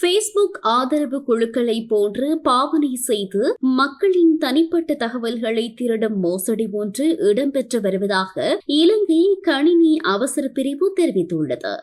Facebook ஆதரவு குழுக்களை போன்று பாவனை செய்து மக்களின் தனிப்பட்ட தகவல்களை திருடும் மோசடி ஒன்று இடம்பெற்று வருவதாக இலங்கை கணினி அவசர பிரிவு தெரிவித்துள்ளது.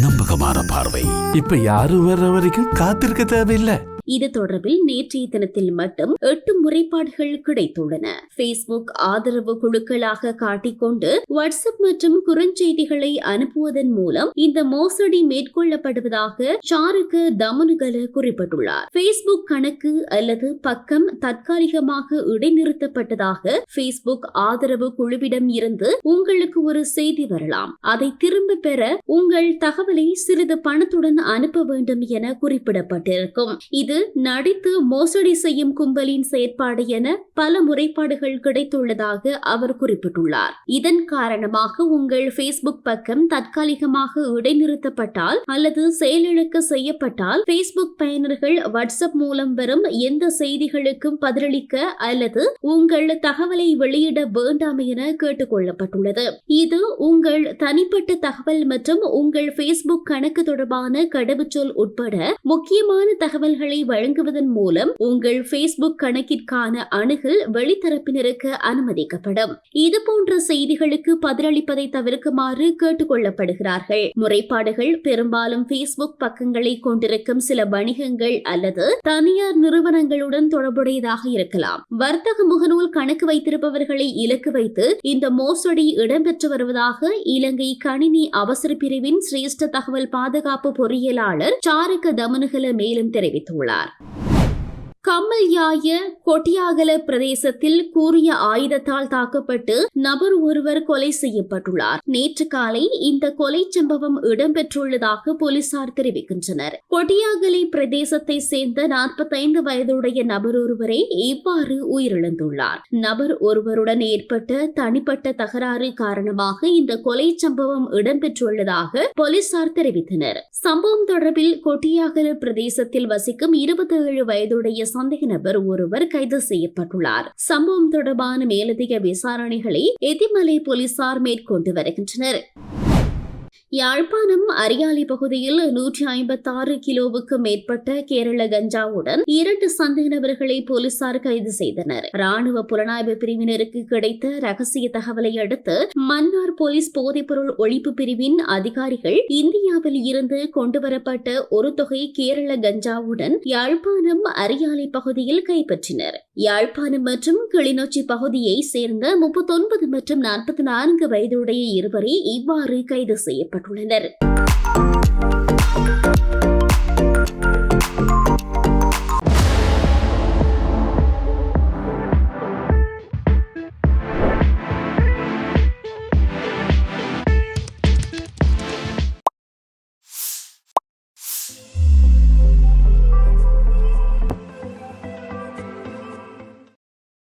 நம்பகமான பார்வை. இப்ப யாரும் வர்ற வரைக்கும் காத்திருக்க தேவையில்லை. இது தொடர்பில் நேற்றைய தினத்தில் மட்டும் எட்டு முறைப்பாடுகள் கிடைத்துள்ளன. பேஸ்புக் ஆதரவு குழுக்களாக காட்டிக்கொண்டு வாட்ஸ்அப் மற்றும் குறுஞ்செய்திகளை அனுப்புவதன் மூலம் இந்த மோசடி மேற்கொள்ளப்படுவதாக ஷாருக்கு தமனுகல குறிப்பிட்டுள்ளார். பேஸ்புக் கணக்கு அல்லது பக்கம் தற்காலிகமாக இடைநிறுத்தப்பட்டதாக பேஸ்புக் ஆதரவு குழுவிடம் இருந்து உங்களுக்கு ஒரு செய்தி வரலாம். அதை திரும்ப பெற உங்கள் தகவலை சிறிது பணத்துடன் அனுப்ப வேண்டும் என குறிப்பிடப்பட்டிருக்கும். இது நடித்து மோசடி செய்யும் கும்பலின் செயற்பாடு என பல முறைப்பாடுகள் கிடைத்துள்ளதாக அவர் குறிப்பிட்டுள்ளார். இதன் காரணமாக உங்கள் பேஸ்புக் பக்கம் தற்காலிகமாக இடைநிறுத்தப்பட்டால் அல்லது செயலிழக்க செய்யப்பட்டால் பேஸ்புக் பயனர்கள் வாட்ஸ்அப் மூலம் வரும் எந்த செய்திகளுக்கும் பதிலளிக்க அல்லது உங்கள் தகவலை வெளியிட வேண்டாம் என கேட்டுக் கொள்ளப்பட்டுள்ளது இது உங்கள் தனிப்பட்ட தகவல் மற்றும் உங்கள் பேஸ்புக் கணக்கு தொடர்பான கடவுச்சொல் உட்பட முக்கியமான தகவல்களை வழங்குவதன் மூலம் உங்கள் பேஸ்புக் கணக்கிற்கான அணுகல் வெளித்தரப்பினருக்கு அனுமதிக்கப்படும். இதுபோன்ற செய்திகளுக்கு பதிலளிப்பதை தவிர்க்குமாறு கேட்டுக் கொள்ளப்படுகிறார்கள் முறைப்பாடுகள் பெரும்பாலும் பேஸ்புக் பக்கங்களை கொண்டிருக்கும் சில வணிகங்கள் அல்லது தனியார் நிறுவனங்களுடன் தொடர்புடையதாக இருக்கலாம். வர்த்தக முகநூல் கணக்கு வைத்திருப்பவர்களை இலக்கு வைத்து இந்த மோசடி இடம்பெற்று வருவதாக இலங்கை கணினி அவசர பிரிவின் சிரேஷ்ட தகவல் பாதுகாப்பு பொறியியலாளர் சாருக்க தமனுகல மேலும் தெரிவித்துள்ளார். hablar. கம்மல்யாய கொட்டியாகல பிரதேசத்தில் கூறிய ஆயுதத்தால் தாக்கப்பட்டு நபர் ஒருவர் கொலை செய்யப்பட்டுள்ளார். நேற்று காலை இந்த கொலை சம்பவம் இடம்பெற்றுள்ளதாக போலீசார் தெரிவிக்கின்றனர். கொட்டியாகலை பிரதேசத்தை சேர்ந்த நாற்பத்தைந்து வயதுடைய நபர் ஒருவரே இவ்வாறு உயிரிழந்துள்ளார். நபர் ஒருவருடன் ஏற்பட்ட தனிப்பட்ட தகராறு காரணமாக இந்த கொலை சம்பவம் இடம்பெற்றுள்ளதாக போலீசார் தெரிவித்தனர். சம்பவம் தொடர்பில் கொட்டியாகல பிரதேசத்தில் வசிக்கும் இருபத்தி ஏழு வயதுடைய சந்தேக நபர் ஒருவர் கைது செய்யப்பட்டுள்ளார். சம்பவம் தொடர்பான மேலதிக விசாரணைகளை எதிமலை போலீசார் மேற்கொண்டு வருகின்றனர். யாழ்ப்பாணம் அரியாலை பகுதியில் நூற்றி ஐம்பத்தாறு கிலோவுக்கு மேற்பட்ட கேரள கஞ்சாவுடன் இரண்டு சந்தேக நபர்களை போலீசார் கைது செய்தனர். ராணுவ புலனாய்வு பிரிவினருக்கு கிடைத்த ரகசிய தகவலை அடுத்து மன்னார் போலீஸ் போதைப்பொருள் ஒழிப்பு பிரிவின் அதிகாரிகள் இந்தியாவில் இருந்து கொண்டுவரப்பட்ட ஒரு தொகை கேரள கஞ்சாவுடன் யாழ்ப்பாணம் அரியாலை பகுதியில் கைப்பற்றினர். யாழ்ப்பாணம் மற்றும் கிளிநொச்சி பகுதியை சேர்ந்த முப்பத்தொன்பது மற்றும் நாற்பத்தி நான்கு வயதுடைய இருவரே இவ்வாறு கைது செய்யப்பட்டுள்ளனர்.